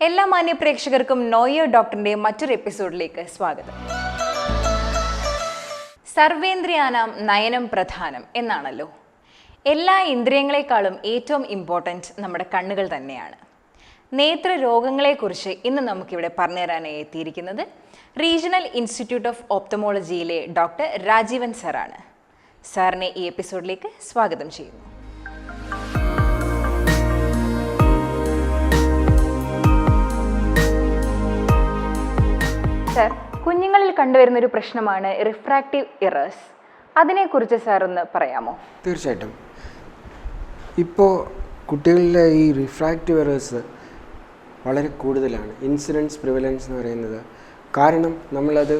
എല്ലാ മാന്യ പ്രേക്ഷകർക്കും നോയർ ഡോക്ടറിന്റെ മറ്റൊരു എപ്പിസോഡിലേക്ക് സ്വാഗതം. സർവേന്ദ്രിയാനാം നയനം പ്രധാനം എന്നാണല്ലോ. എല്ലാ ഇന്ദ്രിയങ്ങളെക്കാളും ഏറ്റവും ഇമ്പോർട്ടന്റ് നമ്മുടെ കണ്ണുകൾ തന്നെയാണ്. നേത്ര രോഗങ്ങളെക്കുറിച്ച് ഇന്ന് നമുക്കിവിടെ പറഞ്ഞു തരാനായി എത്തിയിരിക്കുന്നത് റീജിയണൽ ഇൻസ്റ്റിറ്റ്യൂട്ട് ഓഫ് ഓപ്തമോളജിയിലെ ഡോക്ടർ രാജീവൻ സാറാണ്. സാറിനെ ഈ എപ്പിസോഡിലേക്ക് സ്വാഗതം ചെയ്യുന്നു. സർ കുഞ്ഞുങ്ങളിൽ കണ്ടുവരുന്ന ഒരു പ്രശ്നമാണ് റിഫ്രാക്റ്റീവ് ഇറേഴ്സ് അതിനെക്കുറിച്ച് സാർ ഒന്ന് പറയാമോ? തീർച്ചയായിട്ടും. ഇപ്പോൾ കുട്ടികളിലെ ഈ റിഫ്രാക്റ്റീവ് എറേഴ്സ് വളരെ കൂടുതലാണ്. ഇൻസിഡൻസ് പ്രിവലൻസ് എന്ന് പറയുന്നത്. കാരണം നമ്മളത്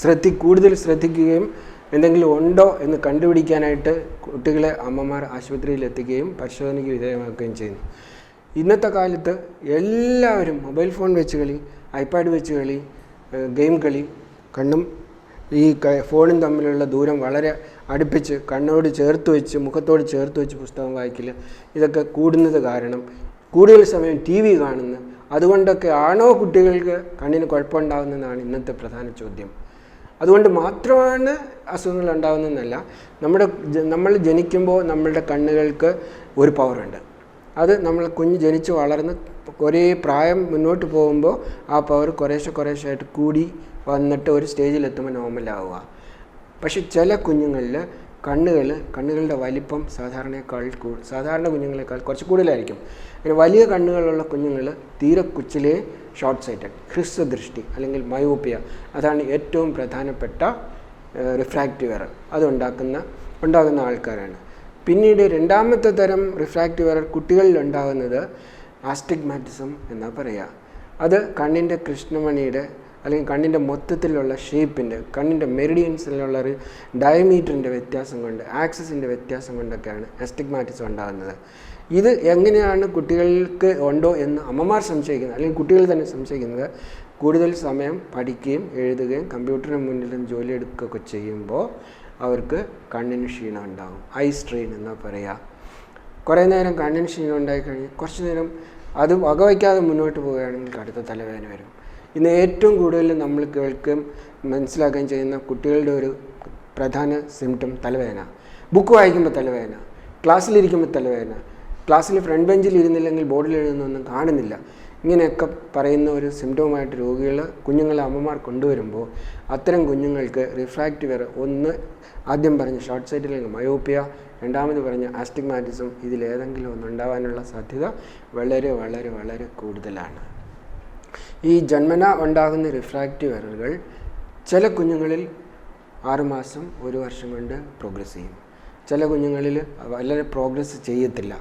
ശ്രദ്ധി കൂടുതൽ ശ്രദ്ധിക്കുകയും എന്തെങ്കിലും ഉണ്ടോ എന്ന് കണ്ടുപിടിക്കാനായിട്ട് കുട്ടികളെ അമ്മമാർ ആശുപത്രിയിൽ എത്തിക്കുകയും പരിശോധനയ്ക്ക് വിധേയമാക്കുകയും ചെയ്യുന്നു. ഇന്നത്തെ കാലത്ത് എല്ലാവരും മൊബൈൽ ഫോൺ വെച്ച് കളി ഐപാഡ് വെച്ച് കളി ഗെയിം കളി കണ്ണും ഈ ഫോണും തമ്മിലുള്ള ദൂരം വളരെ അടുപ്പിച്ച് കണ്ണോട് ചേർത്ത് വെച്ച് മുഖത്തോട് ചേർത്ത് വെച്ച് പുസ്തകം വായിക്കില്ല ഇതൊക്കെ കൂടുന്നത് കാരണം. കൂടുതൽ സമയം ടി വി കാണുന്നു അതുകൊണ്ടൊക്കെ ആണോ കുട്ടികൾക്ക് കണ്ണിന് കുഴപ്പമുണ്ടാകുന്നതാണ് ഇന്നത്തെ പ്രധാന ചോദ്യം. അതുകൊണ്ട് മാത്രമാണ് അസുഖങ്ങൾ ഉണ്ടാകുന്നതെന്നല്ല നമ്മുടെ നമ്മൾ ജനിക്കുമ്പോൾ നമ്മളുടെ കണ്ണുകൾക്ക് ഒരു പവറുണ്ട് അത് നമ്മൾ കുഞ്ഞ് ജനിച്ച് വളർന്ന് ഒരേ പ്രായം മുന്നോട്ട് പോകുമ്പോൾ ആ പവർ കുറേശ്ശെ കുറേശ്ശെ ആയിട്ട് കൂടി വന്നിട്ട് ഒരു സ്റ്റേജിലെത്തുമ്പോൾ നോർമലാവുക പക്ഷെ ചില കുഞ്ഞുങ്ങളിൽ കണ്ണുകൾ കണ്ണുകളുടെ വലിപ്പം സാധാരണയേക്കാൾ സാധാരണ കുഞ്ഞുങ്ങളെക്കാൾ കുറച്ച് കൂടുതലായിരിക്കും. അങ്ങനെ വലിയ കണ്ണുകളുള്ള കുഞ്ഞുങ്ങൾ തീരെ കൊച്ചിലെ ഷോർട്ട് സൈറ്റഡ് ഹ്രസ്വദൃഷ്ടി അല്ലെങ്കിൽ മയോപ്പിയ അതാണ് ഏറ്റവും പ്രധാനപ്പെട്ട റിഫ്രാക്റ്റീവ് എറർ അതുണ്ടാക്കുന്ന ഉണ്ടാകുന്ന ആൾക്കാരാണ്. പിന്നീട് രണ്ടാമത്തെ തരം റിഫ്രാക്റ്റീവ് എറർ കുട്ടികളിൽ ഉണ്ടാകുന്നത് ആസ്റ്റിഗ്മാറ്റിസം എന്നാ പറയുക അത് കണ്ണിന്റെ കൃഷ്ണമണിയുടെ അല്ലെങ്കിൽ കണ്ണിന്റെ മൊത്തത്തിലുള്ള ഷേപ്പിന്റെ കണ്ണിന്റെ മെറിഡിയൻസിലുള്ള ഒരു ഡയമീറ്ററിന്റെ വ്യത്യാസം കൊണ്ട് ആക്സസിന്റെ വ്യത്യാസം കൊണ്ടൊക്കെയാണ് എസ്റ്റിഗ്മാറ്റിസം ഉണ്ടാകുന്നത്. ഇത് എങ്ങനെയാണ് കുട്ടികൾക്ക് ഉണ്ടോ എന്ന് അമ്മമാർ സംശയിക്കുന്നത് അല്ലെങ്കിൽ കുട്ടികൾ തന്നെ സംശയിക്കുന്നത് കൂടുതൽ സമയം പഠിക്കുകയും എഴുതുകയും കമ്പ്യൂട്ടറിന് മുന്നിലും ജോലി എടുക്കുകയൊക്കെ ചെയ്യുമ്പോൾ അവർക്ക് കണ്ണിന് ക്ഷീണം ഉണ്ടാകും ഐ സ്ട്രെയിൻ എന്നാ പറയുക കുറേ നേരം കണ്ണിന് ക്ഷീണം ഉണ്ടായി കഴിഞ്ഞ് കുറച്ച് നേരം അത് വകവയ്ക്കാതെ മുന്നോട്ട് പോവുകയാണെങ്കിൽ കടുത്ത തലവേദന വരും. ഇന്ന് ഏറ്റവും കൂടുതൽ നമ്മൾ കേൾക്കുകയും മനസ്സിലാക്കുകയും ചെയ്യുന്ന കുട്ടികളുടെ ഒരു പ്രധാന സിംറ്റം തലവേദന. ബുക്ക് വായിക്കുമ്പോൾ തലവേദന ക്ലാസ്സിലിരിക്കുമ്പോൾ തലവേദന. ക്ലാസ്സിൽ ഫ്രണ്ട് ബെഞ്ചിൽ ഇരുന്നില്ലെങ്കിൽ ബോർഡിൽ എഴുതുന്നൊന്നും കാണുന്നില്ല. ഇങ്ങനെയൊക്കെ പറയുന്ന ഒരു സിംറ്റവുമായിട്ട് രോഗികൾ കുഞ്ഞുങ്ങളെ അമ്മമാർ കൊണ്ടുവരുമ്പോൾ അത്തരം കുഞ്ഞുങ്ങൾക്ക് റിഫ്രാക്റ്റീവ് എറർ ഒന്ന് ആദ്യം പറഞ്ഞ ഷോർട്ട് സൈറ്റിൽ മയോപ്പിയ രണ്ടാമത് പറഞ്ഞ ആസ്റ്റിഗ്മാറ്റിസം ഇതിലേതെങ്കിലും ഒന്നുണ്ടാവാനുള്ള സാധ്യത വളരെ വളരെ വളരെ കൂടുതലാണ്. ഈ ജന്മന ഉണ്ടാകുന്ന റിഫ്രാക്റ്റീവ് എററുകൾ ചില കുഞ്ഞുങ്ങളിൽ ആറുമാസം ഒരു വർഷം കൊണ്ട് പ്രോഗ്രസ് ചെയ്യും. ചില കുഞ്ഞുങ്ങളിൽ വളരെ പ്രോഗ്രസ് ചെയ്യത്തില്ല.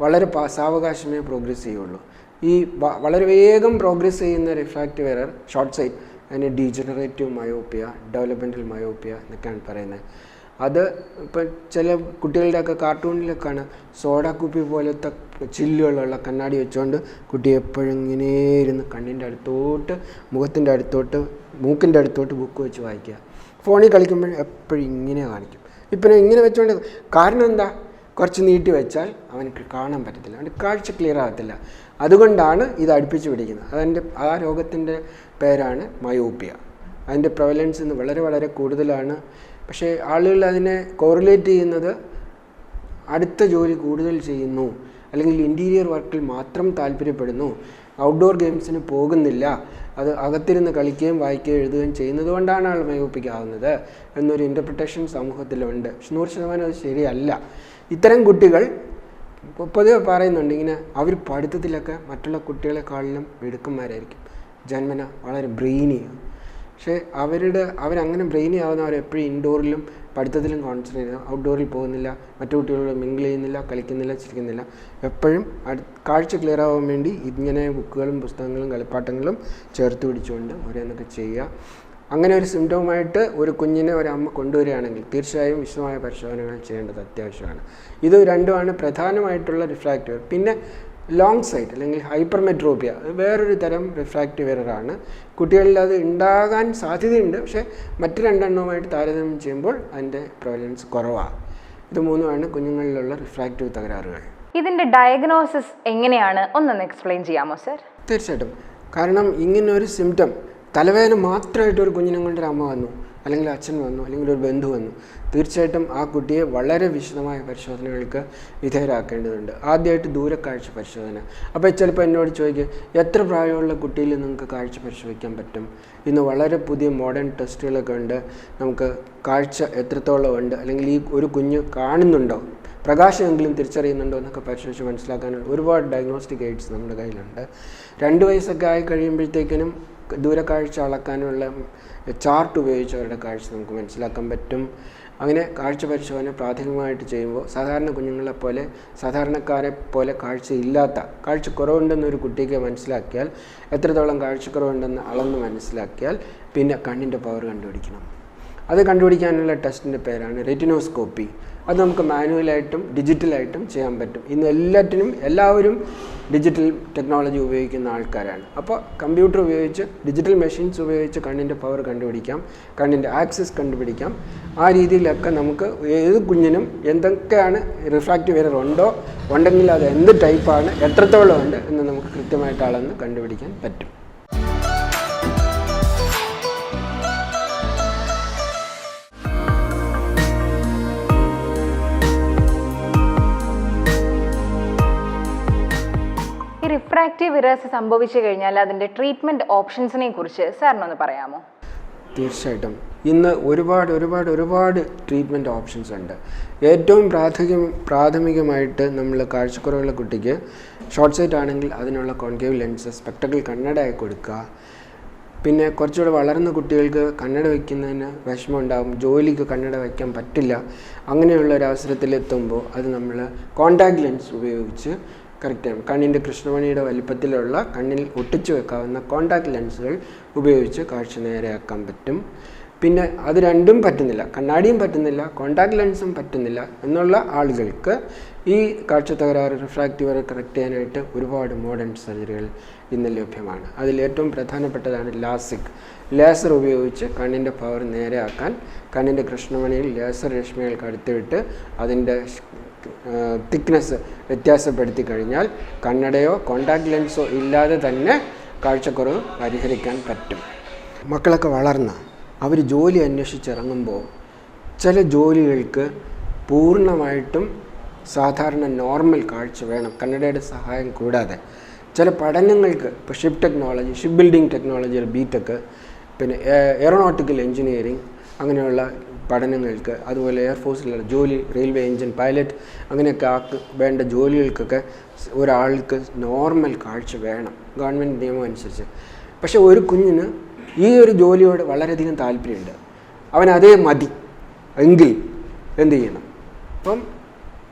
വളരെ സാവകാശമേ പ്രോഗ്രസ് ചെയ്യുള്ളൂ. ഈ വളരെ വേഗം പ്രോഗ്രസ് ചെയ്യുന്ന റിഫ്രാക്റ്റീവ് എറർ ഷോർട്ട് സൈറ്റ് അതിന് ഡീജനറേറ്റീവ് മയോപ്പിയ ഡെവലപ്മെന്റൽ മയോപ്പിയ എന്നൊക്കെയാണ് പറയുന്നത്. അത് ഇപ്പം ചില കുട്ടികളുടെയൊക്കെ കാർട്ടൂണിലൊക്കെയാണ് സോഡ കുപ്പി പോലത്തെ ചില്ലുകളുള്ള കണ്ണാടി വെച്ചുകൊണ്ട് കുട്ടി എപ്പോഴും ഇങ്ങനെ ഇരുന്ന് കണ്ണിന്റെ അടുത്തോട്ട് മുഖത്തിന്റെ അടുത്തോട്ട് മൂക്കിന്റെ അടുത്തോട്ട് ബുക്ക് വെച്ച് വായിക്കുക. ഫോണിൽ കളിക്കുമ്പോൾ എപ്പോഴും ഇങ്ങനെ കാണിക്കും. ഇപ്പം ഇങ്ങനെ വെച്ചുകൊണ്ട് കാരണം എന്താ? കുറച്ച് നീട്ടി വെച്ചാൽ അവനക്ക് കാണാൻ പറ്റത്തില്ല. അവന്റെ കാഴ്ച ക്ലിയർ ആകത്തില്ല. അതുകൊണ്ടാണ് ഇത് അടുപ്പിച്ച് പിടിക്കുന്നത്. അതിന്റെ ആ രോഗത്തിന്റെ പേരാണ് മയോപ്പിയ. അതിന്റെ പ്രവലൻസ് ഇന്ന് വളരെ വളരെ കൂടുതലാണ്. പക്ഷേ ആളുകൾ അതിനെ കോറിലേറ്റ് ചെയ്യുന്നത് അടുത്ത ജോലി കൂടുതൽ ചെയ്യുന്നു അല്ലെങ്കിൽ ഇന്റീരിയർ വർക്കിൽ മാത്രം താല്പര്യപ്പെടുന്നു ഔട്ട്ഡോർ ഗെയിംസിന് പോകുന്നില്ല അത് അകത്തിരുന്ന് കളിക്കുകയും വായിക്കുകയും എഴുതുകയും ചെയ്യുന്നത് കൊണ്ടാണ് ആൾ മയോപ്പിക്കാവുന്നത് എന്നൊരു ഇന്റർപ്രിട്ടേഷൻ സമൂഹത്തിലുണ്ട്. നൂറ് ശതമാനം അത് ശരിയല്ല. ഇത്തരം കുട്ടികൾ പൊതുവെ പറയുന്നുണ്ട് ഇങ്ങനെ അവർ പഠിത്തത്തിലൊക്കെ മറ്റുള്ള കുട്ടികളെക്കാളിലും മിടുക്കന്മാരായിരിക്കും. ജന്മന വളരെ ബ്രെയിനിയാണ് പക്ഷേ അവരുടെ അവരങ്ങനെ ബ്രെയിനി ആവുന്നവർ എപ്പോഴും ഇൻഡോറിലും പഠിത്തത്തിലും കോൺസെൻട്രേറ്റ് ചെയ്യുന്നു ഔട്ട്ഡോറിൽ പോകുന്നില്ല മറ്റു കുട്ടികളോട് മിങ്കിൾ ചെയ്യുന്നില്ല കളിക്കുന്നില്ല ചിരിക്കുന്നില്ല. എപ്പോഴും കാഴ്ച ക്ലിയർ ആവാൻ വേണ്ടി ഇങ്ങനെ ബുക്കുകളും പുസ്തകങ്ങളും കളിപ്പാട്ടങ്ങളും ചേർത്ത് പിടിച്ചുകൊണ്ട് ഓരോന്നൊക്കെ ചെയ്യുക. അങ്ങനെ ഒരു സിംറ്റവുമായിട്ട് ഒരു കുഞ്ഞിനെ ഒരു അമ്മ കൊണ്ടുവരികയാണെങ്കിൽ തീർച്ചയായും വിശദമായ പരിശോധനകൾ ചെയ്യേണ്ടത് അത്യാവശ്യമാണ്. ഇത് രണ്ടുമാണ് പ്രധാനമായിട്ടുള്ള റിഫ്രാക്റ്റീവ് പിന്നെ ലോങ് സൈറ്റ് അല്ലെങ്കിൽ ഹൈപ്പർമെട്രോപ്പിയ വേറൊരു തരം റിഫ്രാക്റ്റീവ് എററാണ് കുട്ടികളിൽ അത് ഉണ്ടാകാൻ സാധ്യതയുണ്ട്. പക്ഷേ മറ്റ് രണ്ടെണ്ണവുമായിട്ട് താരതമ്യം ചെയ്യുമ്പോൾ അതിന്റെ പ്രവലൻസ് കുറവാണ്. ഇത് മൂന്നുമാണ് കുഞ്ഞുങ്ങളിലുള്ള റിഫ്രാക്റ്റീവ് തകരാറുകൾ. ഇതിന്റെ ഡയഗ്നോസിസ് എങ്ങനെയാണ്? ഒന്നൊന്ന് എക്സ്പ്ലെയിൻ ചെയ്യാമോ സർ തീർച്ചയായിട്ടും. കാരണം ഇങ്ങനൊരു സിംറ്റം തലവേദന മാത്രമായിട്ട് ഒരു കുഞ്ഞിനെ കൊണ്ട് ഒരു അമ്മ വന്നു അല്ലെങ്കിൽ അച്ഛൻ വന്നു അല്ലെങ്കിൽ ഒരു ബന്ധു വന്നു. തീർച്ചയായിട്ടും ആ കുട്ടിയെ വളരെ വിശദമായ പരിശോധനകൾക്ക് വിധേയരാക്കേണ്ടതുണ്ട്. ആദ്യമായിട്ട് ദൂരക്കാഴ്ച പരിശോധന. അപ്പോൾ ചിലപ്പോൾ എന്നോട് ചോദിക്കും എത്ര പ്രായമുള്ള കുട്ടിയിൽ നിങ്ങൾക്ക് കാഴ്ച പരിശോധിക്കാൻ പറ്റും? ഇന്ന് വളരെ പുതിയ മോഡേൺ ടെസ്റ്റുകളൊക്കെ ഉണ്ട്. നമുക്ക് കാഴ്ച എത്രത്തോളം ഉണ്ട്? അല്ലെങ്കിൽ ഈ ഒരു കുഞ്ഞ് കാണുന്നുണ്ടോ? പ്രകാശമെങ്കിലും തിരിച്ചറിയുന്നുണ്ടോ എന്നൊക്കെ പരിശോധിച്ച് മനസ്സിലാക്കാനുള്ള ഒരുപാട് ഡയഗ്നോസ്റ്റിക് എയ്ഡ്സ് നമ്മുടെ കയ്യിലുണ്ട്. രണ്ട് വയസ്സൊക്കെ ആയി കഴിയുമ്പോഴത്തേക്കിനും ദൂരക്കാഴ്ച അളക്കാനുള്ള ചാർട്ട് ഉപയോഗിച്ച് അവരുടെ കാഴ്ച നമുക്ക് മനസ്സിലാക്കാൻ പറ്റും. അങ്ങനെ കാഴ്ച പരിശോധന പ്രാഥമികമായിട്ട് ചെയ്യുമ്പോൾ സാധാരണ കുഞ്ഞുങ്ങളെ പോലെ സാധാരണക്കാരെ പോലെ കാഴ്ച ഇല്ലാത്ത കാഴ്ച കുറവുണ്ടെന്ന് ഒരു കുട്ടിക്ക് മനസ്സിലാക്കിയാൽ എത്രത്തോളം കാഴ്ചക്കുറവുണ്ടെന്ന് അളന്ന് മനസ്സിലാക്കിയാൽ പിന്നെ കണ്ണിന്റെ പവർ കണ്ടുപിടിക്കണം. അത് കണ്ടുപിടിക്കാനുള്ള ടെസ്റ്റിന്റെ പേരാണ് റെറ്റിനോസ്കോപ്പി അത് നമുക്ക് മാനുവലായിട്ടും ഡിജിറ്റലായിട്ടും ചെയ്യാൻ പറ്റും. ഇന്ന് എല്ലാറ്റിനും എല്ലാവരും ഡിജിറ്റൽ ടെക്നോളജി ഉപയോഗിക്കുന്ന ആൾക്കാരാണ്. അപ്പോൾ കമ്പ്യൂട്ടർ ഉപയോഗിച്ച് ഡിജിറ്റൽ മെഷീൻസ് ഉപയോഗിച്ച് കണ്ണിന്റെ പവർ കണ്ടുപിടിക്കാം കണ്ണിന്റെ ആക്സസ് കണ്ടുപിടിക്കാം. ആ രീതിയിലൊക്കെ നമുക്ക് ഏത് കുഞ്ഞിനും എന്തൊക്കെയാണ് റിഫ്രാക്റ്റീവ് എറർ ഉണ്ടോ ഉണ്ടെങ്കിൽ അത് എന്ത് ടൈപ്പാണ് എത്രത്തോളം ഉണ്ട് എന്ന് നമുക്ക് കൃത്യമായിട്ട് അളന്ന് കണ്ടുപിടിക്കാൻ പറ്റും. റിഫ്രാക്റ്റീവ് ഇറേഴ്സ് സംഭവിച്ചു കഴിഞ്ഞാൽ അതിന്റെ ട്രീറ്റ്മെന്റ് ഓപ്ഷൻസിനെ കുറിച്ച് സാറിനൊന്ന് പറയാമോ? തീർച്ചയായിട്ടും. ഇന്ന് ഒരുപാട് ഒരുപാട് ഒരുപാട് ട്രീറ്റ്മെന്റ് ഓപ്ഷൻസ് ഉണ്ട്. ഏറ്റവും പ്രാഥമിക പ്രാഥമികമായിട്ട് നമ്മൾ കാഴ്ചക്കുറവുള്ള കുട്ടിക്ക് ഷോർട്ട് സൈറ്റ് ആണെങ്കിൽ അതിനുള്ള കോൺകേവ് ലെൻസ് സ്പെക്ടക്കിൾ കണ്ണടയായി കൊടുക്കുക. പിന്നെ കുറച്ചുകൂടെ വളർന്ന കുട്ടികൾക്ക് കണ്ണട വയ്ക്കുന്നതിന് വിഷമം ഉണ്ടാകും ജോലിക്ക് കണ്ണട വയ്ക്കാൻ പറ്റില്ല. അങ്ങനെയുള്ള ഒരു അവസരത്തിലെത്തുമ്പോൾ അത് നമ്മൾ കോണ്ടാക്ട് ലെൻസ് ഉപയോഗിച്ച് കറക്റ്റ് ചെയ്യണം കണ്ണിന്റെ കൃഷ്ണമണിയുടെ വലിപ്പത്തിലുള്ള കണ്ണിൽ ഒട്ടിച്ചു വെക്കാവുന്ന കോണ്ടാക്ട് ലെൻസുകൾ ഉപയോഗിച്ച് കാഴ്ച നേരെയാക്കാൻ പറ്റും. പിന്നെ അത് രണ്ടും പറ്റുന്നില്ല. കണ്ണാടിയും പറ്റുന്നില്ല കോണ്ടാക്ട് ലെൻസും പറ്റുന്നില്ല എന്നുള്ള ആളുകൾക്ക് ഈ കാഴ്ച തകരാറ് റിഫ്രാക്റ്റീവ് കറക്റ്റ് ചെയ്യാനായിട്ട് ഒരുപാട് മോഡേൺ സർജറികൾ ഇന്ന് ലഭ്യമാണ്. അതിൽ ഏറ്റവും പ്രധാനപ്പെട്ടതാണ് ലാസിക്. ലേസർ ഉപയോഗിച്ച് കണ്ണിന്റെ പവർ നേരെയാക്കാൻ കണ്ണിന്റെ കൃഷ്ണമണിയിൽ ലേസർ രശ്മികൾ കടത്തിവിട്ട് അതിന്റെ തിക്നെസ് വ്യത്യാസപ്പെടുത്തി കഴിഞ്ഞാൽ കണ്ണടയോ കോണ്ടാക്ട് ലെൻസോ ഇല്ലാതെ തന്നെ കാഴ്ചക്കുറവ് പരിഹരിക്കാൻ പറ്റും. മക്കളൊക്കെ വളർന്ന് അവർ ജോലി അന്വേഷിച്ചിറങ്ങുമ്പോൾ ചില ജോലികൾക്ക് പൂർണമായിട്ടും സാധാരണ നോർമൽ കാഴ്ച വേണം. കന്നഡയുടെ സഹായം കൂടാതെ. ചില പഠനങ്ങൾക്ക് ഇപ്പോൾ ഷിപ്പ് ടെക്നോളജി ഷിപ്പ് ബിൽഡിംഗ് ടെക്നോളജിയിൽ ബി ടെക് പിന്നെ എയറോനോട്ടിക്കൽ എഞ്ചിനീയറിംഗ് അങ്ങനെയുള്ള പഠനങ്ങൾക്ക് അതുപോലെ എയർഫോഴ്സിലുള്ള ജോലി റെയിൽവേ എഞ്ചിൻ പൈലറ്റ് അങ്ങനെയൊക്കെ ആക്ക് വേണ്ട ജോലികൾക്കൊക്കെ ഒരാൾക്ക് നോർമൽ കാഴ്ച വേണം. ഗവൺമെന്റ് നിയമം അനുസരിച്ച് പക്ഷേ ഒരു കുഞ്ഞിന് ഈ ഒരു ജോലിയോട് വളരെയധികം താല്പര്യമുണ്ട്. അവൻ അതേ മതി. എങ്കിൽ എന്ത് ചെയ്യണം? അപ്പം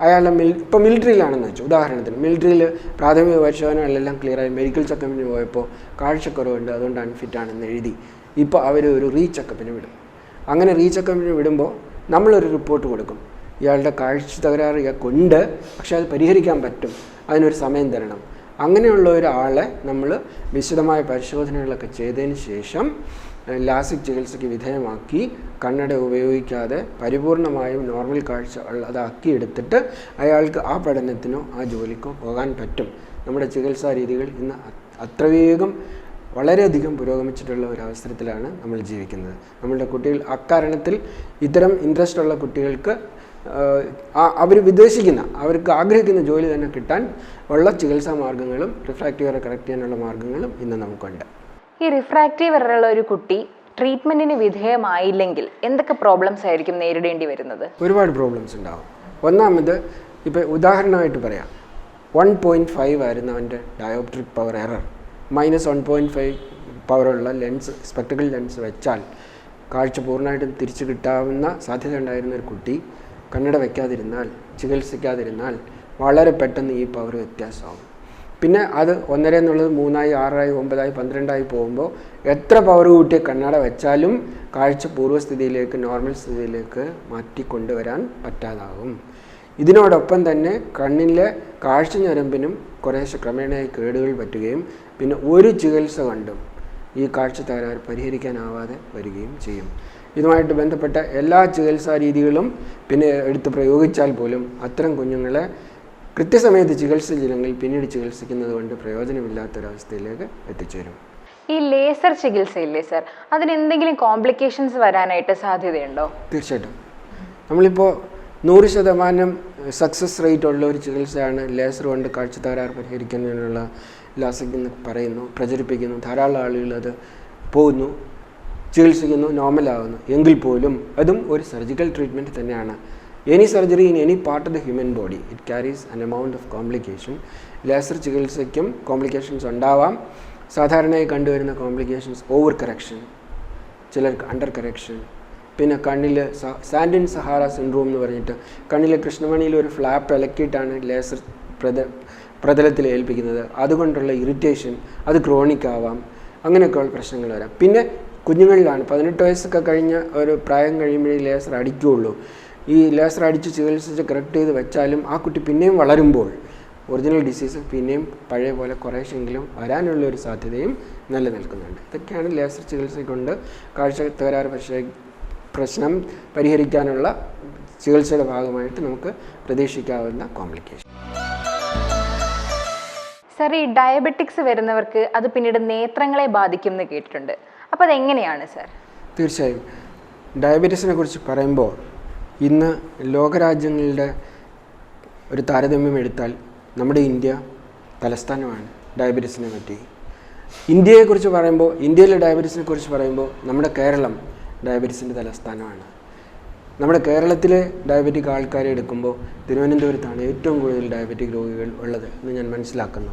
അയാളുടെ മിൽ ഇപ്പം മിലിറ്ററിയിലാണെന്ന് വെച്ചു ഉദാഹരണത്തിന് മിലിറ്ററിയിൽ പ്രാഥമിക പരിശോധനകളെല്ലാം ക്ലിയറായി മെഡിക്കൽ ചെക്കപ്പിന് പോയപ്പോൾ കാഴ്ചക്കുറവുണ്ട് അതുകൊണ്ട് അൺഫിറ്റ് ആണെന്ന് എഴുതി. ഇപ്പോൾ അവർ ഒരു റീ ചെക്കപ്പിന് വിടും. അങ്ങനെ റീ ചെക്കപ്പിന് വിടുമ്പോൾ നമ്മളൊരു റിപ്പോർട്ട് കൊടുക്കും. ഇയാളുടെ കാഴ്ച തകരാറ് ഇയാൾക്കുണ്ട് പക്ഷേ അത് പരിഹരിക്കാൻ പറ്റും. അതിനൊരു സമയം തരണം. അങ്ങനെയുള്ള ഒരാളെ നമ്മൾ വിശദമായ പരിശോധനകളൊക്കെ ചെയ്തതിന് ശേഷം ലാസിക് ചികിത്സയ്ക്ക് വിധേയമാക്കി കണ്ണട ഉപയോഗിക്കാതെ പരിപൂർണമായും നോർമൽ കാഴ്ച ഉള്ളതാക്കി എടുത്തിട്ട് അയാൾക്ക് ആ പഠനത്തിനോ ആ ജോലിക്കോ പോകാൻ പറ്റും. നമ്മുടെ ചികിത്സാ രീതികൾ ഇന്ന് അത്രവേഗം അത്ര വേഗം വളരെയധികം പുരോഗമിച്ചിട്ടുള്ള ഒരു അവസരത്തിലാണ് നമ്മൾ ജീവിക്കുന്നത്. നമ്മളുടെ കുട്ടികൾ അക്കാരണത്തിൽ ഇത്തരം ഇൻട്രസ്റ്റ് ഉള്ള കുട്ടികൾക്ക് അവർ വിദേശിക്കുന്ന അവർക്ക് ആഗ്രഹിക്കുന്ന ജോലി തന്നെ കിട്ടാൻ ഉള്ള ചികിത്സാ മാർഗങ്ങളും റിഫ്രാക്റ്റീവ് റിഫ്രാക്റ്റീവറെ കറക്റ്റ് ചെയ്യാനുള്ള മാർഗങ്ങളും ഇന്ന് നമുക്കുണ്ട്. ഈ റിഫ്രാക്റ്റീവ് എററുള്ള ഒരു കുട്ടി ട്രീറ്റ്മെന്റിന് വിധേയമായില്ലെങ്കിൽ എന്തൊക്കെ പ്രോബ്ലംസ് ആയിരിക്കും നേരിടേണ്ടി വരുന്നത്? ഒരുപാട് പ്രോബ്ലംസ് ഉണ്ടാവും. ഒന്നാമത് ഇപ്പോൾ ഉദാഹരണമായിട്ട് പറയാം. വൺ പോയിന്റ് ഫൈവ് ആയിരുന്നു അവന്റെ dioptric power error minus one point five പവറുള്ള ലെൻസ് സ്പെക്ടിക്കൽ ലെൻസ് വെച്ചാൽ കാഴ്ച പൂർണമായിട്ടും തിരിച്ചു കിട്ടാവുന്ന സാധ്യത ഉണ്ടായിരുന്ന ഒരു കുട്ടി കണ്ണട വയ്ക്കാതിരുന്നാൽ ചികിത്സിക്കാതിരുന്നാൽ വളരെ പെട്ടെന്ന് ഈ പവർ വ്യത്യാസമാകും പിന്നെ അത് ഒന്നര എന്നുള്ളത് മൂന്നായി ആറായി ഒമ്പതായി പന്ത്രണ്ടായി പോകുമ്പോൾ എത്ര പവർ കൂട്ടിയ കണ്ണട വെച്ചാലും കാഴ്ച പൂർവസ്ഥിതിയിലേക്ക് നോർമൽ സ്ഥിതിയിലേക്ക് മാറ്റി കൊണ്ടുവരാൻ പറ്റാതാകും. ഇതിനോടൊപ്പം തന്നെ കണ്ണിലെ കാഴ്ച ഞരമ്പിനും കുറേശ്ശെ ക്രമേണയായി കേടുകൾ പറ്റുകയും പിന്നെ ഒരു ചികിത്സ കണ്ടും ഈ കാഴ്ച തകരാറ് പരിഹരിക്കാനാവാതെ വരികയും ചെയ്യും. ഇതുമായിട്ട് ബന്ധപ്പെട്ട എല്ലാ ചികിത്സാ രീതികളും പിന്നെ എടുത്ത് പ്രയോഗിച്ചാൽ പോലും അത്തരം കുഞ്ഞുങ്ങളെ കൃത്യസമയത്ത് ചികിത്സിച്ചില്ലെങ്കിൽ പിന്നീട് ചികിത്സിക്കുന്നത് കൊണ്ട് പ്രയോജനമില്ലാത്തൊരവസ്ഥയിലേക്ക് എത്തിച്ചേരും. ഈ ലേസർ ചികിത്സയില്ലേ സർ? അതിന് എന്തെങ്കിലും കോംപ്ലിക്കേഷൻസ് വരാനായിട്ട് സാധ്യതയുണ്ടോ? തീർച്ചയായിട്ടും. നമ്മളിപ്പോൾ നൂറ് ശതമാനം സക്സസ് റേറ്റ് ഉള്ള ഒരു ചികിത്സയാണ് ലേസർ കൊണ്ട് കാഴ്ച തകരാറ് പരിഹരിക്കുന്നതിനുള്ള ലാസിക് എന്ന് പറയുന്നു പ്രചരിപ്പിക്കുന്നു. ധാരാളം ആളുകൾ അത് പോകുന്നു. ചികിത്സിക്കുന്നു നോർമലാകുന്നു എങ്കിൽ പോലും അതും ഒരു സർജിക്കൽ ട്രീറ്റ്മെന്റ് തന്നെയാണ്. Any surgery in any part of the human body it carries an amount of complication laser ചികിത്സയ്ക്കും കോംപ്ലിക്കേഷൻസ് ഉണ്ടാവാം. സാധാരണയായി കണ്ടുവരുന്ന കോംപ്ലിക്കേഷൻസ് ഓവർ കറക്ഷൻ ചിലർക്ക് അണ്ടർ കറക്ഷൻ പിന്നെ കണ്ണിൽ സാൻഡിൻ സഹാറ സിൻഡ്രോം എന്ന് പറഞ്ഞിട്ട് കണ്ണിൽ കൃഷ്ണമണിയിൽ ഒരു ഫ്ലാപ്പ് ഇലക്കിയിട്ടാണ് ലേസർ പ്രത പ്രതലത്തിൽ ഏൽപ്പിക്കുന്നത്. അതുകൊണ്ടുള്ള ഇറിറ്റേഷൻ അത് ക്രോണിക് ആവാം. അങ്ങനെയൊക്കെയുള്ള പ്രശ്നങ്ങൾ വരാം. പിന്നെ കുഞ്ഞുങ്ങളിലാണ്. പതിനെട്ട് വയസ്സൊക്കെ കഴിഞ്ഞ ഒരു പ്രായം കഴിയുമ്പോഴേ ലേസർ അടിക്കുകയുള്ളൂ. ഈ ലേസർ അടിച്ച് ചികിത്സിച്ച് കറക്റ്റ് ചെയ്ത് വെച്ചാലും ആ കുട്ടി പിന്നെയും വളരുമ്പോൾ ഒറിജിനൽ ഡിസീസ് പിന്നെയും പഴയ പോലെ കുറേശ്ശെങ്കിലും വരാനുള്ള ഒരു സാധ്യതയും നിലനിൽക്കുന്നുണ്ട്. ഇതൊക്കെയാണ് ലേസർ ചികിത്സ കൊണ്ട് കാഴ്ച തകരാറ് പക്ഷേ പ്രശ്നം പരിഹരിക്കാനുള്ള ചികിത്സയുടെ ഭാഗമായിട്ട് നമുക്ക് പ്രതീക്ഷിക്കാവുന്ന കോംപ്ലിക്കേഷൻ സർ ഈ ഡയബറ്റിക്സ് വരുന്നവർക്ക് അത് പിന്നീട് നേത്രങ്ങളെ ബാധിക്കും എന്ന് കേട്ടിട്ടുണ്ട്. അപ്പോൾ അതെങ്ങനെയാണ് സർ തീർച്ചയായും. ഡയബറ്റീസിനെ കുറിച്ച് പറയുമ്പോൾ ഇന്ന് ലോകരാജ്യങ്ങളുടെ ഒരു താരതമ്യം എടുത്താൽ നമ്മുടെ ഇന്ത്യ തലസ്ഥാനമാണ് ഡയബറ്റീസിനെ പറ്റി. ഇന്ത്യയെക്കുറിച്ച് പറയുമ്പോൾ ഇന്ത്യയിലെ ഡയബറ്റീസിനെ കുറിച്ച് പറയുമ്പോൾ നമ്മുടെ കേരളം ഡയബറ്റീസിന്റെ തലസ്ഥാനമാണ്. നമ്മുടെ കേരളത്തിലെ ഡയബറ്റിക് ആൾക്കാരെ എടുക്കുമ്പോൾ തിരുവനന്തപുരത്താണ് ഏറ്റവും കൂടുതൽ ഡയബറ്റിക് രോഗികൾ ഉള്ളത് എന്ന് ഞാൻ മനസ്സിലാക്കുന്നു.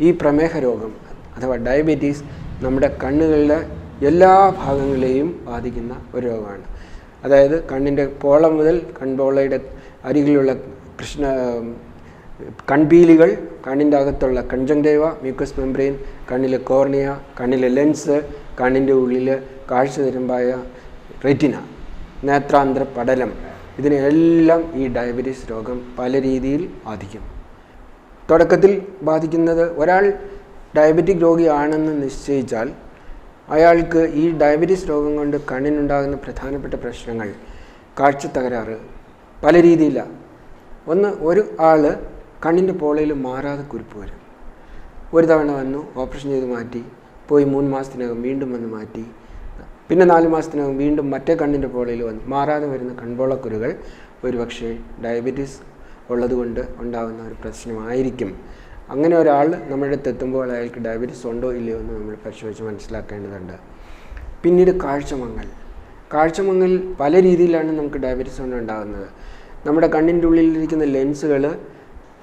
ഈ പ്രമേഹ രോഗം അഥവാ ഡയബറ്റീസ് നമ്മുടെ കണ്ണുകളുടെ എല്ലാ ഭാഗങ്ങളെയും ബാധിക്കുന്ന ഒരു രോഗമാണ്. അതായത് കണ്ണിന്റെ പോള മുതൽ കൺപോളയുടെ അരികിലുള്ള കൃഷ്ണ കൺപീലികൾ കണ്ണിന്റെ അകത്തുള്ള കൺജങ്ടൈവ മ്യൂക്കസ് മെംബ്രെയിൻ കണ്ണിലെ കോർണിയ കണ്ണിലെ ലെൻസ് കണ്ണിന്റെ ഉള്ളിൽ കാഴ്ച തരുമ്പായ റെറ്റിന നേത്രാന്തര പടലം. ഇതിനെല്ലാം ഈ ഡയബറ്റീസ് രോഗം പല രീതിയിൽ ബാധിക്കും. തുടക്കത്തിൽ ബാധിക്കുന്നത് ഒരാൾ ഡയബറ്റിക് രോഗിയാണെന്ന് നിശ്ചയിച്ചാൽ അയാൾക്ക് ഈ ഡയബറ്റീസ് രോഗം കൊണ്ട് കണ്ണിനുണ്ടാകുന്ന പ്രധാനപ്പെട്ട പ്രശ്നങ്ങൾ. കാഴ്ച തകരാറ്. പല രീതിയിലാണ് ഒന്ന് ഒരു ആൾ കണ്ണിന്റെ പോളയിൽ മാറാതെ കുരുപ്പ് വരും. ഒരു തവണ വന്നു ഓപ്പറേഷൻ ചെയ്ത് മാറ്റി പോയി മൂന്ന് മാസത്തിനകം വീണ്ടും വന്ന് മാറ്റി പിന്നെ നാല് മാസത്തിനകം വീണ്ടും മറ്റേ കണ്ണിന്റെ പോളയിൽ വന്ന് മാറാതെ വരുന്ന കൺപോളക്കുരുകൾ ഒരുപക്ഷെ ഡയബറ്റീസ് ഉള്ളതുകൊണ്ട് ഉണ്ടാകുന്ന ഒരു പ്രശ്നമായിരിക്കും. അങ്ങനെ ഒരാൾ നമ്മുടെ അടുത്ത് എത്തുമ്പോൾ അയാൾക്ക് ഡയബറ്റീസ് ഉണ്ടോ ഇല്ലയോ എന്ന് നമ്മൾ പരിശോധിച്ച് മനസ്സിലാക്കേണ്ടതുണ്ട്. പിന്നീട് കാഴ്ചമങ്ങൽ. കാഴ്ചമങ്ങൽ പല രീതിയിലാണ് നമുക്ക് ഡയബറ്റീസ് കൊണ്ട് ഉണ്ടാകുന്നത്. നമ്മുടെ കണ്ണിന്റെ ഉള്ളിലിരിക്കുന്ന ലെൻസുകൾ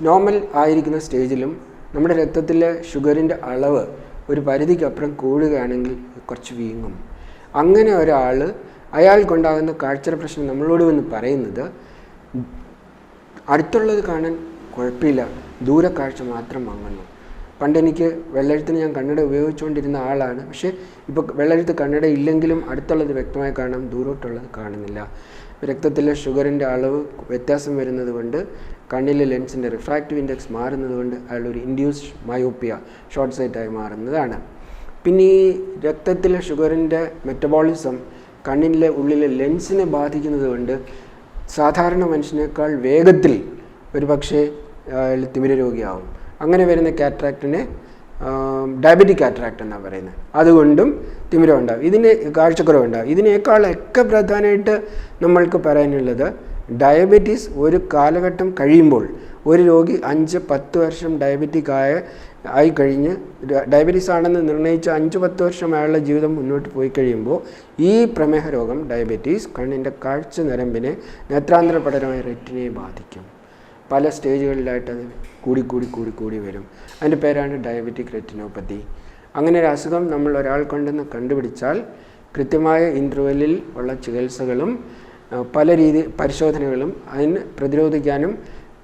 നോർമൽ ആയിരിക്കുന്ന സ്റ്റേജിലും നമ്മുടെ രക്തത്തിലെ ഷുഗറിന്റെ അളവ് ഒരു പരിധിക്കപ്പുറം കൂടുകയാണെങ്കിൽ കുറച്ച് വീങ്ങും. അങ്ങനെ ഒരാൾ അയാൾക്കുണ്ടാകുന്ന കാഴ്ച പ്രശ്നം നമ്മളോട് വന്ന് പറയുന്നത് അടുത്തുള്ളത് കാണാൻ കുഴപ്പമില്ല. ദൂരക്കാഴ്ച മാത്രം വാങ്ങുന്നു. പണ്ട് എനിക്ക് വെള്ളെഴുത്തിന് ഞാൻ കണ്ണട ഉപയോഗിച്ചുകൊണ്ടിരുന്ന ആളാണ്. പക്ഷേ ഇപ്പോൾ വെള്ളെഴുത്ത് കണ്ണട ഇല്ലെങ്കിലും അടുത്തുള്ളത് വ്യക്തമായി കാണാം ദൂരോട്ടുള്ളത് കാണുന്നില്ല. രക്തത്തിലെ ഷുഗറിന്റെ അളവ് വ്യത്യാസം വരുന്നത് കൊണ്ട് കണ്ണിലെ ലെൻസിന്റെ റിഫ്രാക്റ്റീവ് ഇൻഡെക്സ് മാറുന്നത് കൊണ്ട് അയാൾ ഒരു ഇൻഡ്യൂസ്ഡ് മയോപ്പിയ ഷോർട്ട് സൈറ്റായി മാറുന്നതാണ്. പിന്നെ ഈ രക്തത്തിലെ ഷുഗറിന്റെ മെറ്റബോളിസം കണ്ണിന്റെ ഉള്ളിലെ ലെൻസിനെ ബാധിക്കുന്നത് കൊണ്ട് സാധാരണ മനുഷ്യനേക്കാൾ വേഗത്തിൽ ഒരു പക്ഷേ തിമിര രോഗിയാവും. അങ്ങനെ വരുന്ന കാറ്ററാക്റ്റിനെ ഡയബറ്റിക് കാറ്ററാക്ട് എന്നാണ് പറയുന്നത്. അതുകൊണ്ടും തിമിരം ഉണ്ടാവും. ഇതിന് കാഴ്ചക്കുറവുണ്ടാവും. ഇതിനേക്കാളൊക്കെ പ്രധാനമായിട്ട് നമ്മൾക്ക് പറയാനുള്ളത് ഡയബറ്റീസ് ഒരു കാലഘട്ടം കഴിയുമ്പോൾ ഒരു രോഗി അഞ്ച് പത്ത് വർഷം ഡയബറ്റിക് ആയ ആയി കഴിഞ്ഞ് ഡയബറ്റീസ് ആണെന്ന് നിർണയിച്ച അഞ്ച് പത്ത് വർഷം അയാളുടെ ജീവിതം മുന്നോട്ട് പോയി കഴിയുമ്പോൾ ഈ പ്രമേഹ രോഗം ഡയബറ്റീസ് കണ്ണിന്റെ കാഴ്ച നരമ്പിനെ നേത്രാന്തര പഠനമായ റെറ്റിനെ ബാധിക്കും. പല സ്റ്റേജുകളിലായിട്ട് അത് കൂടി കൂടി കൂടി കൂടി വരും. അതിന്റെ പേരാണ് ഡയബറ്റിക് റെറ്റിനോപ്പത്തി അങ്ങനെ ഒരു അസുഖം നമ്മൾ ഒരാൾ കൊണ്ടെന്ന് കണ്ടുപിടിച്ചാൽ കൃത്യമായ ഇന്റർവെല്ലിൽ ഉള്ള ചികിത്സകളും പല രീതി പരിശോധനകളും അതിന് പ്രതിരോധിക്കാനും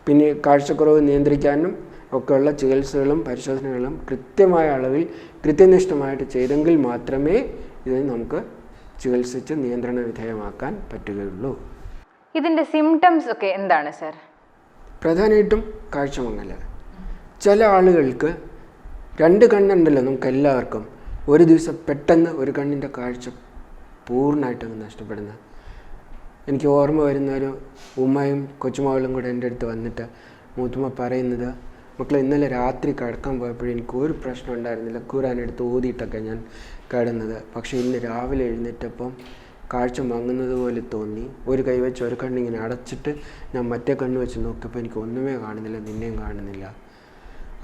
പിന്നെ കാഴ്ചക്കുറവ് നിയന്ത്രിക്കാനും ഒക്കെയുള്ള ചികിത്സകളും പരിശോധനകളും കൃത്യമായ അളവിൽ കൃത്യനിഷ്ഠമായിട്ട് ചെയ്തെങ്കിൽ മാത്രമേ ഇത് നമുക്ക് ചികിത്സിച്ച് നിയന്ത്രണ വിധേയമാക്കാൻ പറ്റുകയുള്ളൂ. ഇതിന്റെ സിംറ്റംസ് ഒക്കെ എന്താണ് സർ പ്രധാനമായിട്ടും കാഴ്ചമങ്ങൽ ചില ആളുകൾക്ക് രണ്ട് കണ്ണുണ്ടല്ലോ നമുക്ക് എല്ലാവർക്കും ഒരു ദിവസം പെട്ടെന്ന് ഒരു കണ്ണിന്റെ കാഴ്ച പൂർണമായിട്ടങ്ങ് നഷ്ടപ്പെടുന്നത് എനിക്ക് ഓർമ്മ വരുന്ന ഒരു ഉമ്മയും കൊച്ചുമകളും കൂടെ എന്റെ അടുത്ത് വന്നിട്ട് മൂത്തുമ്മ പറയുന്നത് മക്കളെ ഇന്നലെ രാത്രി കിടക്കാൻ പോയപ്പോഴും എനിക്ക് ഒരു പ്രശ്നം ഉണ്ടായിരുന്നില്ല. ഖുറാനെടുത്ത് ഓതിയിട്ടൊക്കെ ഞാൻ കിടന്നത്. പക്ഷേ ഇന്ന് രാവിലെ എഴുന്നേറ്റപ്പം കാഴ്ച മങ്ങുന്നത് പോലെ തോന്നി. ഒരു കൈ വെച്ച് ഒരു കണ്ണിങ്ങനെ അടച്ചിട്ട് ഞാൻ മറ്റേ കണ്ണ് വെച്ച് നോക്കിയപ്പോൾ എനിക്ക് ഒന്നുമേ കാണുന്നില്ല നിന്നെയും കാണുന്നില്ല.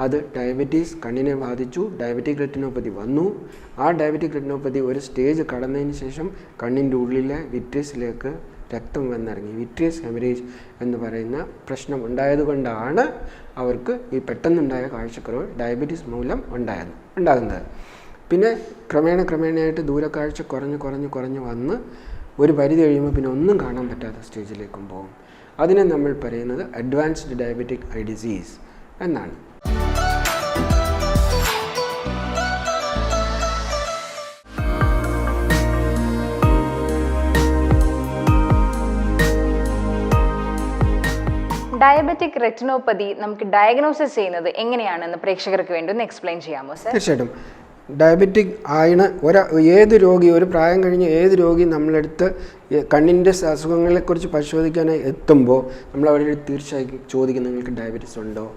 അത് ഡയബറ്റീസ് കണ്ണിനെ ബാധിച്ചു ഡയബറ്റിക് റെറ്റിനോപ്പതി വന്നു. ആ ഡയബറ്റിക് റെറ്റിനോപ്പതി ഒരു സ്റ്റേജ് കടന്നതിന് ശേഷം കണ്ണിന്റെ ഉള്ളിലെ വിട്രസിലേക്ക് രക്തം വന്നിറങ്ങി. വിട്രിയസ് ഹെമറേജ് എന്ന് പറയുന്ന പ്രശ്നം ഉണ്ടായതുകൊണ്ടാണ് അവർക്ക് ഈ പെട്ടെന്നുണ്ടായ കാഴ്ചക്കുറവ് ഡയബറ്റീസ് മൂലം ഉണ്ടായത് ഉണ്ടാകുന്നത്. പിന്നെ ക്രമേണ ക്രമേണയായിട്ട് ദൂരക്കാഴ്ച കുറഞ്ഞ് കുറഞ്ഞ് കുറഞ്ഞ് വന്ന് ഒരു പരിധി കഴിയുമ്പോൾ പിന്നെ ഒന്നും കാണാൻ പറ്റാത്ത സ്റ്റേജിലേക്കും പോകും. അതിനെ നമ്മൾ പറയുന്നത് അഡ്വാൻസ്ഡ് ഡയബറ്റിക് ഐ ഡിസീസ് എന്നാണ്. ഡയബറ്റിക് റെറ്റിനോപ്പതി നമുക്ക് ഡയഗ്നോസിസ് ചെയ്യുന്നത് എങ്ങനെയാണെന്ന് പ്രേക്ഷകർക്ക് വേണ്ടി ഒന്ന് എക്സ്പ്ലെയിൻ ചെയ്യാമോ സർ തീർച്ചയായിട്ടും. ഡയബറ്റിക് ആയണ ഒരാ ഏത് രോഗി ഒരു പ്രായം കഴിഞ്ഞ ഏത് രോഗി നമ്മളെടുത്ത് കണ്ണിന്റെ അസുഖങ്ങളെക്കുറിച്ച് പരിശോധിക്കാനായി എത്തുമ്പോൾ നമ്മൾ അവരോട് തീർച്ചയായും ചോദിക്കും നിങ്ങൾക്ക് ഡയബറ്റീസ് ഉണ്ടോ?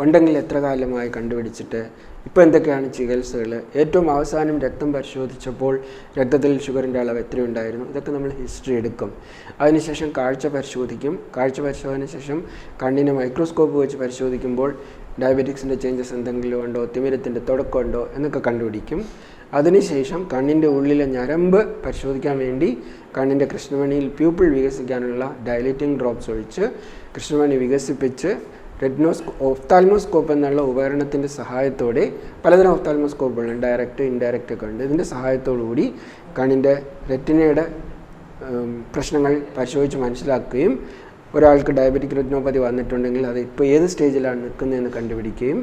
ഉണ്ടെങ്കിൽ എത്ര കാലമായി കണ്ടുപിടിച്ചിട്ട്? ഇപ്പോൾ എന്തൊക്കെയാണ് ചികിത്സകൾ ഏറ്റവും അവസാനം രക്തം പരിശോധിച്ചപ്പോൾ രക്തത്തിൽ ഷുഗറിന്റെ അളവ് എത്രയുണ്ടായിരുന്നു? ഇതൊക്കെ നമ്മൾ ഹിസ്റ്ററി എടുക്കും. അതിനുശേഷം കാഴ്ച പരിശോധിക്കും. കാഴ്ച പരിശോധന ശേഷം കണ്ണിനെ മൈക്രോസ്കോപ്പ് വെച്ച് പരിശോധിക്കുമ്പോൾ ഡയബറ്റിക്സിന്റെ ചേഞ്ചസ് എന്തെങ്കിലും ഉണ്ടോ? തിമിരത്തിന്റെ തുടക്കമുണ്ടോ എന്നൊക്കെ കണ്ടുപിടിക്കും. അതിനുശേഷം കണ്ണിന്റെ ഉള്ളിലെ ഞരമ്പ് പരിശോധിക്കാൻ വേണ്ടി കണ്ണിന്റെ കൃഷ്ണമണിയിൽ പ്യൂപ്പിൾ വികസിക്കാനുള്ള ഡയലേറ്റിംഗ് ഡ്രോപ്സ് ഒഴിച്ച് കൃഷ്ണമണി വികസിപ്പിച്ച് റെഡ്നോസ് ഒഫ്താൽമോസ്കോപ്പ് എന്നുള്ള ഉപകരണത്തിന്റെ സഹായത്തോടെ പലതരം ഒഫ്താൽമോസ്കോപ്പുകളുണ്ട് ഡയറക്റ്റ് ഇൻഡയറക്റ്റ് ഒക്കെ ഉണ്ട്. ഇതിന്റെ സഹായത്തോടു കൂടി കണ്ണിന്റെ റെറ്റിനയുടെ പ്രശ്നങ്ങൾ പരിശോധിച്ച് മനസ്സിലാക്കുകയും ഒരാൾക്ക് ഡയബറ്റിക് റെറ്റിനോപ്പതി വന്നിട്ടുണ്ടെങ്കിൽ അത് ഇപ്പോൾ ഏത് സ്റ്റേജിലാണ് നിൽക്കുന്നതെന്ന് കണ്ടുപിടിക്കുകയും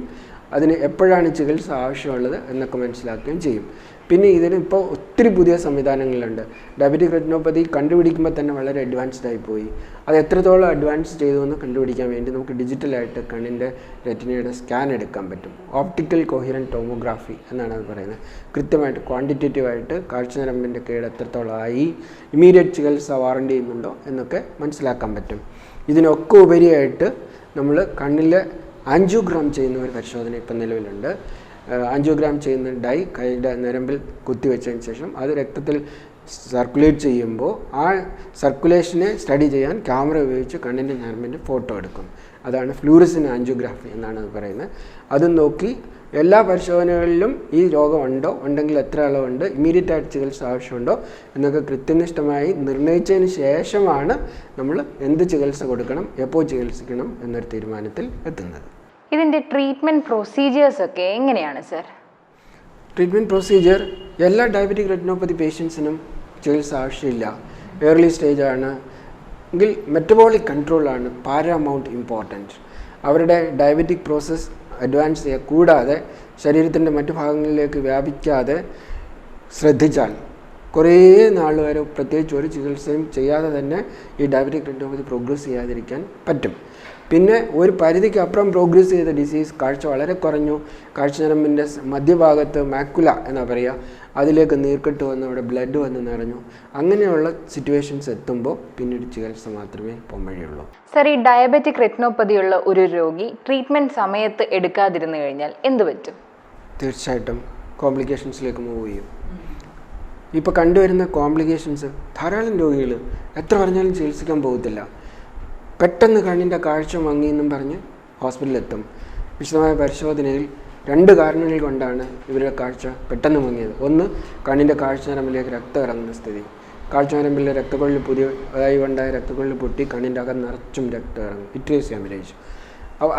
അതിന് എപ്പോഴാണ് ചികിത്സ ആവശ്യമുള്ളത് എന്നൊക്കെ മനസ്സിലാക്കുകയും ചെയ്യും. പിന്നെ ഇതിന് ഇപ്പോൾ ഒത്തിരി പുതിയ സംവിധാനങ്ങളുണ്ട്. ഡയബറ്റിക് റെറ്റിനോപ്പതി കണ്ടുപിടിക്കുമ്പോൾ തന്നെ വളരെ അഡ്വാൻസ്ഡ് ആയി പോയി അത് എത്രത്തോളം അഡ്വാൻസ് ചെയ്തു എന്ന് കണ്ടുപിടിക്കാൻ വേണ്ടി നമുക്ക് ഡിജിറ്റലായിട്ട് കണ്ണിന്റെ റെറ്റിനയുടെ സ്കാൻ എടുക്കാൻ പറ്റും. ഓപ്റ്റിക്കൽ കൊഹിറൻ ടോമോഗ്രാഫി എന്നാണ് അത് പറയുന്നത്. കൃത്യമായിട്ട് ക്വാണ്ടിറ്റേറ്റീവായിട്ട് കാഴ്ചനരമ്പിന്റെ കേട് എത്രത്തോളം ആയി ഇമീഡിയറ്റ് ചികിത്സ വാറണ്ടി ചെയ്യുന്നുണ്ടോ എന്നൊക്കെ മനസ്സിലാക്കാൻ പറ്റും. ഇതിനൊക്കെ ഉപരിയായിട്ട് നമ്മൾ കണ്ണിൽ ആൻജിയോഗ്രാം ചെയ്യുന്ന ഒരു പരിശോധന ഇപ്പം നിലവിലുണ്ട്. ആൻജിയോഗ്രാം ചെയ്യുന്ന ഡൈ കൈയുടെ നരമ്പിൽ കുത്തിവെച്ചതിന് ശേഷം അത് രക്തത്തിൽ സർക്കുലേറ്റ് ചെയ്യുമ്പോൾ ആ സർക്കുലേഷനെ സ്റ്റഡി ചെയ്യാൻ ക്യാമറ ഉപയോഗിച്ച് കണ്ണിന്റെ നരമ്പിന്റെ ഫോട്ടോ എടുക്കും. അതാണ് ഫ്ലൂറിസിൻ ആൻജിയോഗ്രാഫി എന്നാണ് അത് പറയുന്നത്. അത് നോക്കി എല്ലാ പരിശോധനകളിലും ഈ രോഗമുണ്ടോ? ഉണ്ടെങ്കിൽ എത്ര അളവുണ്ട് ഇമ്മീഡിയറ്റ് ആയിട്ട് ചികിത്സ ആവശ്യമുണ്ടോ? എന്നൊക്കെ കൃത്യനിഷ്ഠമായി നിർണയിച്ചതിന് ശേഷമാണ് നമ്മൾ എന്ത് ചികിത്സ കൊടുക്കണം എപ്പോൾ ചികിത്സിക്കണം എന്നൊരു തീരുമാനത്തിൽ എത്തുന്നത്. ഇതിന്റെ ട്രീറ്റ്മെന്റ് പ്രൊസീജിയേഴ്സ് ഒക്കെ എങ്ങനെയാണ് സർ ട്രീറ്റ്മെന്റ് പ്രൊസീജിയർ എല്ലാ ഡയബറ്റിക് റെറ്റിനോപ്പതി പേഷ്യൻസിനും ചികിത്സ ആവശ്യമില്ല. ഏർലി സ്റ്റേജാണ് എങ്കിൽ മെറ്റബോളിക് കൺട്രോളാണ് പാരാമൗണ്ട് ഇമ്പോർട്ടന്റ് അവരുടെ ഡയബറ്റിക് പ്രോസസ്സ് അഡ്വാൻസ് ചെയ്യുക കൂടാതെ ശരീരത്തിന്റെ മറ്റു ഭാഗങ്ങളിലേക്ക് വ്യാപിക്കാതെ ശ്രദ്ധിച്ചാൽ കുറേ നാൾ വരെ പ്രത്യേകിച്ച് ഒരു ചികിത്സയും ചെയ്യാതെ തന്നെ ഈ ഡയബറ്റിക് റെറ്റിനോപ്പതി പ്രോഗ്രസ് ചെയ്യാതിരിക്കാൻ പറ്റും. പിന്നെ ഒരു പരിധിക്ക് അപ്പുറം പ്രോഗ്രസ് ചെയ്ത ഡിസീസ് കാഴ്ച വളരെ കുറഞ്ഞു. കാഴ്ച ഞരമ്പിന്റെ സ് മധ്യഭാഗത്ത് മാക്കുല എന്നാ പറയുക അതിലേക്ക് നീർക്കെട്ട് വന്ന് അവിടെ ബ്ലഡ് വന്ന് നിറഞ്ഞു. അങ്ങനെയുള്ള സിറ്റുവേഷൻസ് എത്തുമ്പോൾ പിന്നീട് ചികിത്സ മാത്രമേ പോകാൻ വഴിയുള്ളൂ സർ ഈ ഡയബറ്റിക് റെറ്റിനോപ്പതിയുള്ള ഒരു രോഗി ട്രീറ്റ്മെന്റ് സമയത്ത് എടുക്കാതിരുന്നു കഴിഞ്ഞാൽ എന്ത് പറ്റും? തീർച്ചയായിട്ടും കോംപ്ലിക്കേഷൻസിലേക്ക് മൂവ് ചെയ്യും. ഇപ്പോൾ കണ്ടുവരുന്ന കോംപ്ലിക്കേഷൻസ് ധാരാളം രോഗികൾ എത്ര പറഞ്ഞാലും ചികിത്സിക്കാൻ പോകത്തില്ല. പെട്ടെന്ന് കണ്ണിന്റെ കാഴ്ച മങ്ങിയെന്നും പറഞ്ഞ് ഹോസ്പിറ്റലിലെത്തും. വിശദമായ പരിശോധനയിൽ രണ്ട് കാരണങ്ങൾ കൊണ്ടാണ് ഇവരുടെ കാഴ്ച പെട്ടെന്ന് മങ്ങിയത്. ഒന്ന് കണ്ണിന്റെ കാഴ്ച നരമ്പിലേക്ക് രക്തം ഇറങ്ങുന്ന സ്ഥിതി. കാഴ്ച നരമ്പിലെ രക്തക്കൊള്ളി പുതിയതായി ഉണ്ടായ രക്തക്കൊള്ളി പൊട്ടി കണ്ണിന്റെ അകം നിറച്ചും രക്തം ഇറങ്ങും. ഇറ്റ്രീസ് ഹെമറേജ്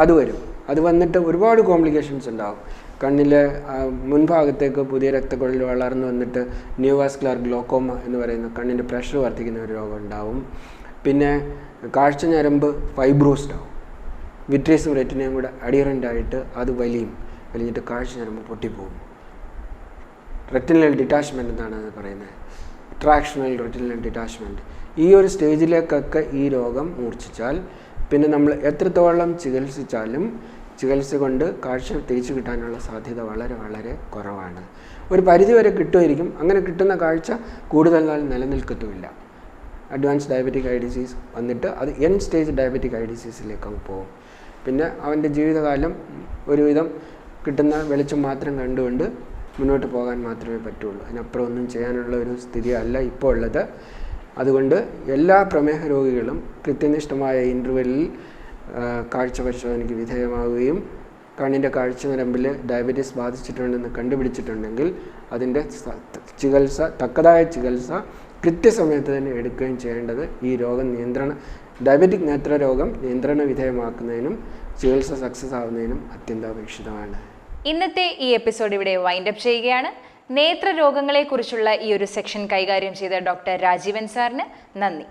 അത് വരും. അത് വന്നിട്ട് ഒരുപാട് കോംപ്ലിക്കേഷൻസ് ഉണ്ടാകും കണ്ണിലെ മുൻഭാഗത്തേക്ക് പുതിയ രക്തക്കൊഴൽ വളർന്നു വന്നിട്ട് ന്യൂവാസ്കുലർ ഗ്ലോക്കോമ എന്ന് പറയുന്ന കണ്ണിന്റെ പ്രഷർ വർദ്ധിക്കുന്ന ഒരു രോഗം ഉണ്ടാവും. പിന്നെ കാഴ്ച ഞരമ്പ് ഫൈബ്രോസ്ഡ് ആവും. വിട്രീസും റെറ്റിനയും കൂടെ അഡിയറന്റായിട്ട് അത് വലിയും. വലിഞ്ഞിട്ട് കാഴ്ച ഞരമ്പ് പൊട്ടിപ്പോകും റെറ്റിനൽ ഡിറ്റാച്ച്മെന്റ് എന്നാണ് അത് പറയുന്നത്. ട്രാക്ഷണൽ റെറ്റിനൽ ഡിറ്റാച്ച്മെന്റ് ഈ ഒരു സ്റ്റേജിലേക്കൊക്കെ ഈ രോഗം മൂർച്ഛിച്ചാൽ പിന്നെ നമ്മൾ എത്രത്തോളം ചികിത്സിച്ചാലും ചികിത്സ കൊണ്ട് കാഴ്ച തിരിച്ചു കിട്ടാനുള്ള സാധ്യത വളരെ വളരെ കുറവാണ്. ഒരു പരിധിവരെ കിട്ടുമായിരിക്കും. അങ്ങനെ കിട്ടുന്ന കാഴ്ച കൂടുതൽ നാൾ നിലനിൽക്കത്തുമില്ല. അഡ്വാൻസ് ഡയബറ്റിക് ഐ ഡിസീസ് വന്നിട്ട് അത് എൻ സ്റ്റേജ് ഡയബറ്റിക് ഐ ഡിസീസിലേക്ക് അങ്ങ് പോകും. പിന്നെ അവന്റെ ജീവിതകാലം ഒരുവിധം കിട്ടുന്ന വെളിച്ചം മാത്രം കണ്ടുകൊണ്ട് മുന്നോട്ട് പോകാൻ മാത്രമേ പറ്റുള്ളൂ. അതിനപ്പുറം ഒന്നും ചെയ്യാനുള്ള ഒരു സ്ഥിതി അല്ല ഇപ്പോൾ ഉള്ളത്. അതുകൊണ്ട് എല്ലാ പ്രമേഹ രോഗികളും കൃത്യനിഷ്ഠമായ ഇന്റർവെല്ലിൽ കാഴ്ച പരിശോധനയ്ക്ക് വിധേയമാവുകയും കണ്ണിന്റെ കാഴ്ച നിരമ്പിൽ ഡയബറ്റീസ് ബാധിച്ചിട്ടുണ്ടെന്ന് കണ്ടുപിടിച്ചിട്ടുണ്ടെങ്കിൽ അതിന്റെ ചികിത്സ തക്കതായ ചികിത്സ കൃത്യസമയത്ത് തന്നെ എടുക്കുകയും ചെയ്യേണ്ടത് ഈ രോഗം നിയന്ത്രണ ഡയബറ്റിക് നേത്രരോഗം നിയന്ത്രണ വിധേയമാക്കുന്നതിനും ചികിത്സ സക്സസ് ആവുന്നതിനും അത്യന്താപേക്ഷിതമാണ്. ഇന്നത്തെ ഈ എപ്പിസോഡ് ഇവിടെ വൈൻഡപ്പ് ചെയ്യുകയാണ്. നേത്രരോഗങ്ങളെക്കുറിച്ചുള്ള ഈ ഒരു സെക്ഷൻ കൈകാര്യം ചെയ്ത ഡോക്ടർ രാജീവൻ സാറിന് നന്ദി.